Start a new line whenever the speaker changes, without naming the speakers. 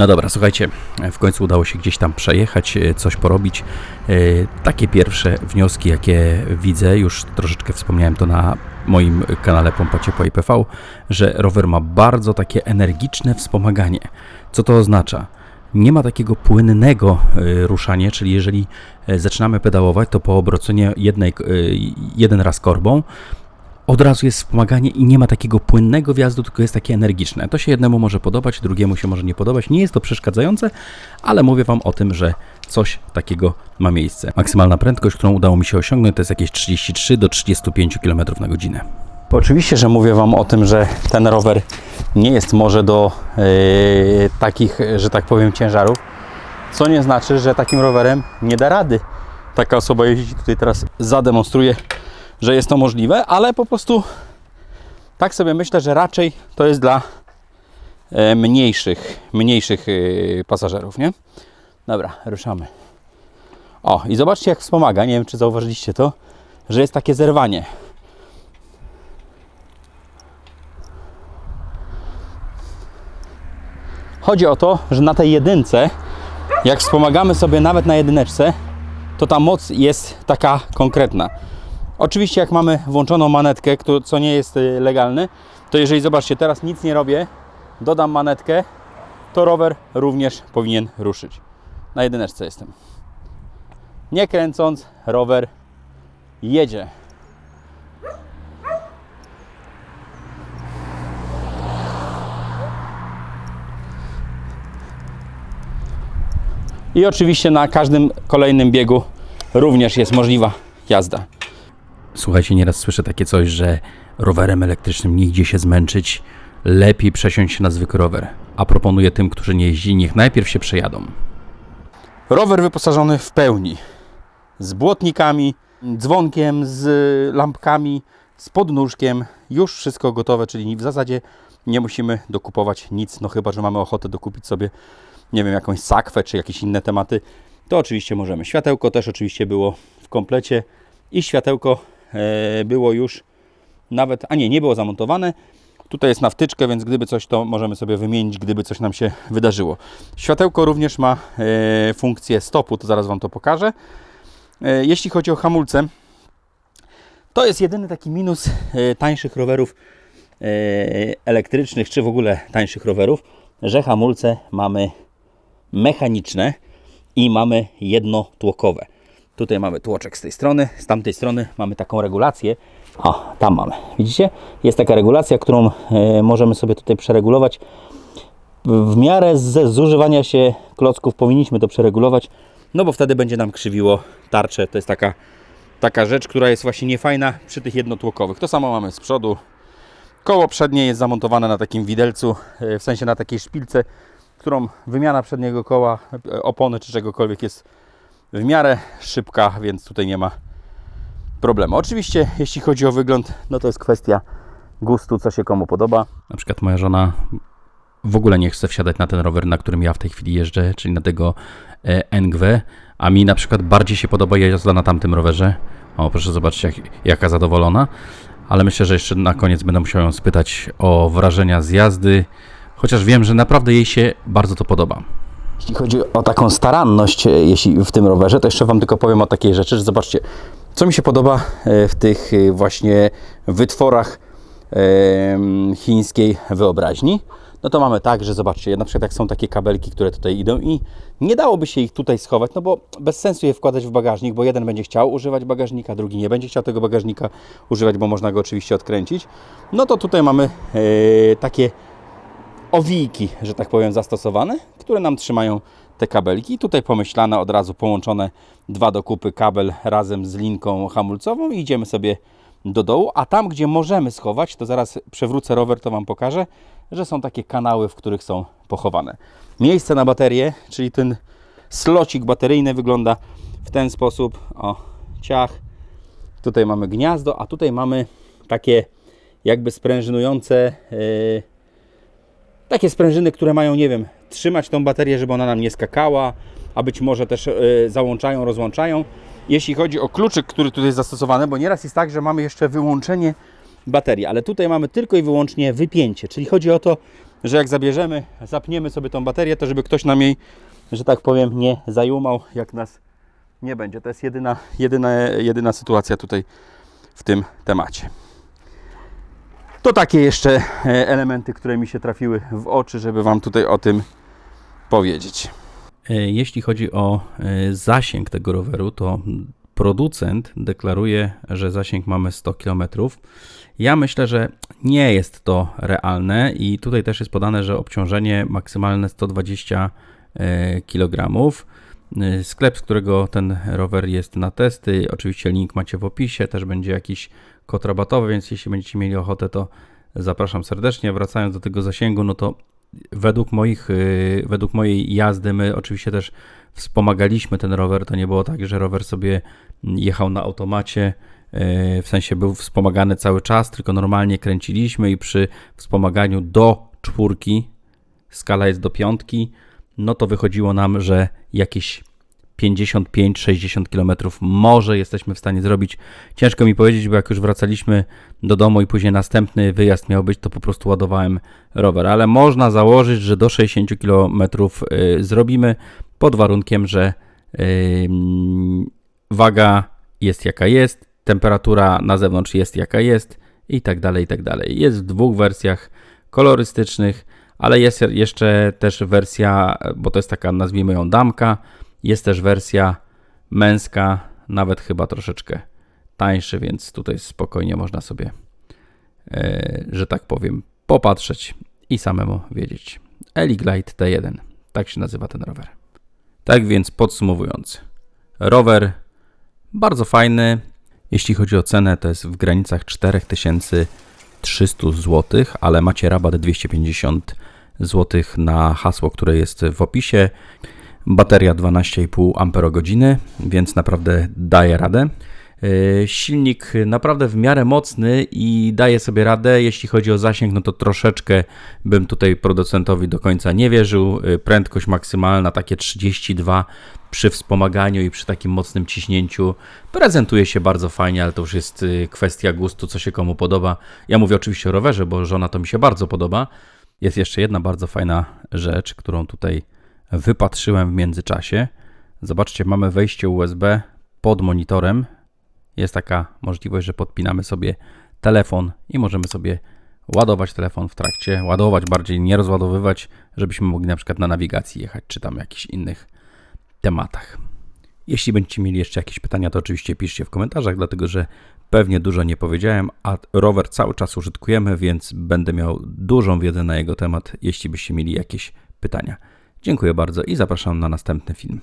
No dobra, słuchajcie, w końcu udało się gdzieś tam przejechać, e, coś porobić. E, Takie pierwsze wnioski, jakie widzę, już troszeczkę wspomniałem to na moim kanale Pompa Ciepła IPV, że rower ma bardzo takie energiczne wspomaganie. Co to oznacza? Nie ma takiego płynnego e, ruszania, czyli jeżeli zaczynamy pedałować, to po obroconie jednej, jeden raz korbą, od razu jest wspomaganie i nie ma takiego płynnego wjazdu, tylko jest takie energiczne. To się jednemu może podobać, drugiemu się może nie podobać. Nie jest to przeszkadzające, ale mówię Wam o tym, że coś takiego ma miejsce. Maksymalna prędkość, którą udało mi się osiągnąć, to jest jakieś 33 do 35 km na godzinę. Oczywiście, że mówię Wam o tym, że ten rower nie jest może do yy, takich, że tak powiem, ciężarów, co nie znaczy, że takim rowerem nie da rady taka osoba jeździć. Tutaj teraz zademonstruję, że jest to możliwe, ale po prostu tak sobie myślę, że raczej to jest dla e, mniejszych, mniejszych e, pasażerów, nie? Dobra, ruszamy. O, i zobaczcie jak wspomaga, nie wiem czy zauważyliście to, że jest takie zerwanie. Chodzi o to, że na tej jedynce, jak wspomagamy sobie nawet na jedyneczce, to ta moc jest taka konkretna. Oczywiście jak mamy włączoną manetkę, co nie jest y, legalne, to jeżeli zobaczcie, teraz nic nie robię, dodam manetkę, to rower również powinien ruszyć. Na jedyneczce jestem. Nie kręcąc, rower jedzie. I oczywiście na każdym kolejnym biegu również jest możliwa jazda. Słuchajcie, nieraz słyszę takie coś, że rowerem elektrycznym nigdzie się zmęczyć, lepiej przesiąść się na zwykły rower. A proponuję tym, którzy nie jeździli, niech najpierw się przejadą. Rower wyposażony w pełni. Z błotnikami, dzwonkiem, z lampkami, z podnóżkiem. Już wszystko gotowe, czyli w zasadzie nie musimy dokupować nic, no chyba, że mamy ochotę dokupić sobie, nie wiem, jakąś sakwę czy jakieś inne tematy, to oczywiście możemy. Światełko też oczywiście było w komplecie i światełko było już nawet, a nie, nie było zamontowane. Tutaj jest na wtyczkę, więc gdyby coś, to możemy sobie wymienić, gdyby coś nam się wydarzyło. Światełko również ma e, funkcję stopu, to zaraz Wam to pokażę. E, jeśli chodzi o hamulce, to jest jedyny taki minus e, tańszych rowerów e, elektrycznych, czy w ogóle tańszych rowerów, że hamulce mamy mechaniczne i mamy jednotłokowe. Tutaj mamy tłoczek z tej strony, z tamtej strony mamy taką regulację. O, tam mamy. Widzicie? Jest taka regulacja, którą e, możemy sobie tutaj przeregulować. W miarę ze zużywania się klocków powinniśmy to przeregulować, no bo wtedy będzie nam krzywiło tarczę. To jest taka, taka rzecz, która jest właśnie niefajna przy tych jednotłokowych. To samo mamy z przodu. Koło przednie jest zamontowane na takim widelcu, e, w sensie na takiej szpilce, którą wymiana przedniego koła, e, opony czy czegokolwiek jest w miarę szybka, więc tutaj nie ma problemu. Oczywiście, jeśli chodzi o wygląd, no to jest kwestia gustu, co się komu podoba. Na przykład moja żona w ogóle nie chce wsiadać na ten rower, na którym ja w tej chwili jeżdżę, czyli na tego e, NGW, a mi na przykład bardziej się podoba jazda na tamtym rowerze. O, proszę zobaczyć, jak, jaka zadowolona. Ale myślę, że jeszcze na koniec będę musiał ją spytać o wrażenia z jazdy, chociaż wiem, że naprawdę jej się bardzo to podoba. Jeśli chodzi o taką staranność e, jeśli w tym rowerze, to jeszcze Wam tylko powiem o takiej rzeczy, że zobaczcie, co mi się podoba e, w tych e, właśnie wytworach chińskiej wyobraźni. No to mamy tak, że zobaczcie, na przykład jak są takie kabelki, które tutaj idą i nie dałoby się ich tutaj schować, no bo bez sensu je wkładać w bagażnik, bo jeden będzie chciał używać bagażnika, drugi nie będzie chciał tego bagażnika używać, bo można go oczywiście odkręcić. No to tutaj mamy takie owijki, że tak powiem, zastosowane, które nam trzymają te kabelki. Tutaj pomyślane, od razu połączone dwa do kupy kabel razem z linką hamulcową i idziemy sobie do dołu, a tam, gdzie możemy schować, to zaraz przewrócę rower, to Wam pokażę, że są takie kanały, w których są pochowane. Miejsce na baterię, czyli ten slocik bateryjny wygląda w ten sposób. O, ciach. Tutaj mamy gniazdo, a tutaj mamy takie jakby sprężynujące yy, takie sprężyny, które mają, nie wiem, trzymać tą baterię, żeby ona nam nie skakała, a być może też e, załączają, rozłączają. Jeśli chodzi o kluczyk, który tutaj jest zastosowany, bo nieraz jest tak, że mamy jeszcze wyłączenie baterii, ale tutaj mamy tylko i wyłącznie wypięcie, czyli chodzi o to, że jak zabierzemy, zapniemy sobie tą baterię, to żeby ktoś nam jej, że tak powiem, nie zajumał, jak nas nie będzie. To jest jedyna, jedyna, jedyna sytuacja tutaj w tym temacie. To takie jeszcze e, elementy, które mi się trafiły w oczy, żeby Wam tutaj o tym powiedzieć. E, Jeśli chodzi o e, zasięg tego roweru, to producent deklaruje, że zasięg mamy 100 km. Ja myślę, że nie jest to realne i tutaj też jest podane, że obciążenie maksymalne 120 kg. Sklep, z którego ten rower jest na testy, oczywiście link macie w opisie, też będzie jakiś kod rabatowy, więc jeśli będziecie mieli ochotę, to zapraszam serdecznie. Wracając do tego zasięgu, no to według moich, yy, według mojej jazdy my oczywiście też wspomagaliśmy ten rower. To nie było tak, że rower sobie jechał na automacie, yy, w sensie był wspomagany cały czas, tylko normalnie kręciliśmy i przy wspomaganiu do czwórki, skala jest do piątki, no to wychodziło nam, że jakieś 55-60 km może jesteśmy w stanie zrobić. Ciężko mi powiedzieć, bo jak już wracaliśmy do domu i później następny wyjazd miał być, to po prostu ładowałem rower, ale można założyć, że do 60 km y, zrobimy pod warunkiem, że waga jest jaka jest, temperatura na zewnątrz jest jaka jest i tak dalej, i tak dalej. Jest w dwóch wersjach kolorystycznych, ale jest jeszcze też wersja, bo to jest taka, nazwijmy ją damka, jest też wersja męska, nawet chyba troszeczkę tańszy, więc tutaj spokojnie można sobie, e, że tak powiem, popatrzeć i samemu wiedzieć. Eliglide T1, tak się nazywa ten rower. Tak więc podsumowując, rower bardzo fajny. Jeśli chodzi o cenę, to jest w granicach 4300 zł, ale macie rabat 250 zł na hasło, które jest w opisie. Bateria 12,5 Ah, więc naprawdę daje radę. Yy, Silnik naprawdę w miarę mocny i daje sobie radę. Jeśli chodzi o zasięg, no to troszeczkę bym tutaj producentowi do końca nie wierzył. Yy, Prędkość maksymalna takie 32 przy wspomaganiu i przy takim mocnym ciśnięciu prezentuje się bardzo fajnie, ale to już jest yy, kwestia gustu, co się komu podoba. Ja mówię oczywiście o rowerze, bo żona to mi się bardzo podoba. Jest jeszcze jedna bardzo fajna rzecz, którą tutaj wypatrzyłem w międzyczasie. Zobaczcie, mamy wejście USB pod monitorem. Jest taka możliwość, że podpinamy sobie telefon i możemy sobie ładować telefon w trakcie, ładować bardziej, nie rozładowywać, żebyśmy mogli na przykład na nawigacji jechać, czy tam jakichś innych tematach. Jeśli będziecie mieli jeszcze jakieś pytania, to oczywiście piszcie w komentarzach, dlatego że pewnie dużo nie powiedziałem, a rower cały czas użytkujemy, więc będę miał dużą wiedzę na jego temat, jeśli byście mieli jakieś pytania. Dziękuję bardzo i zapraszam na następny film.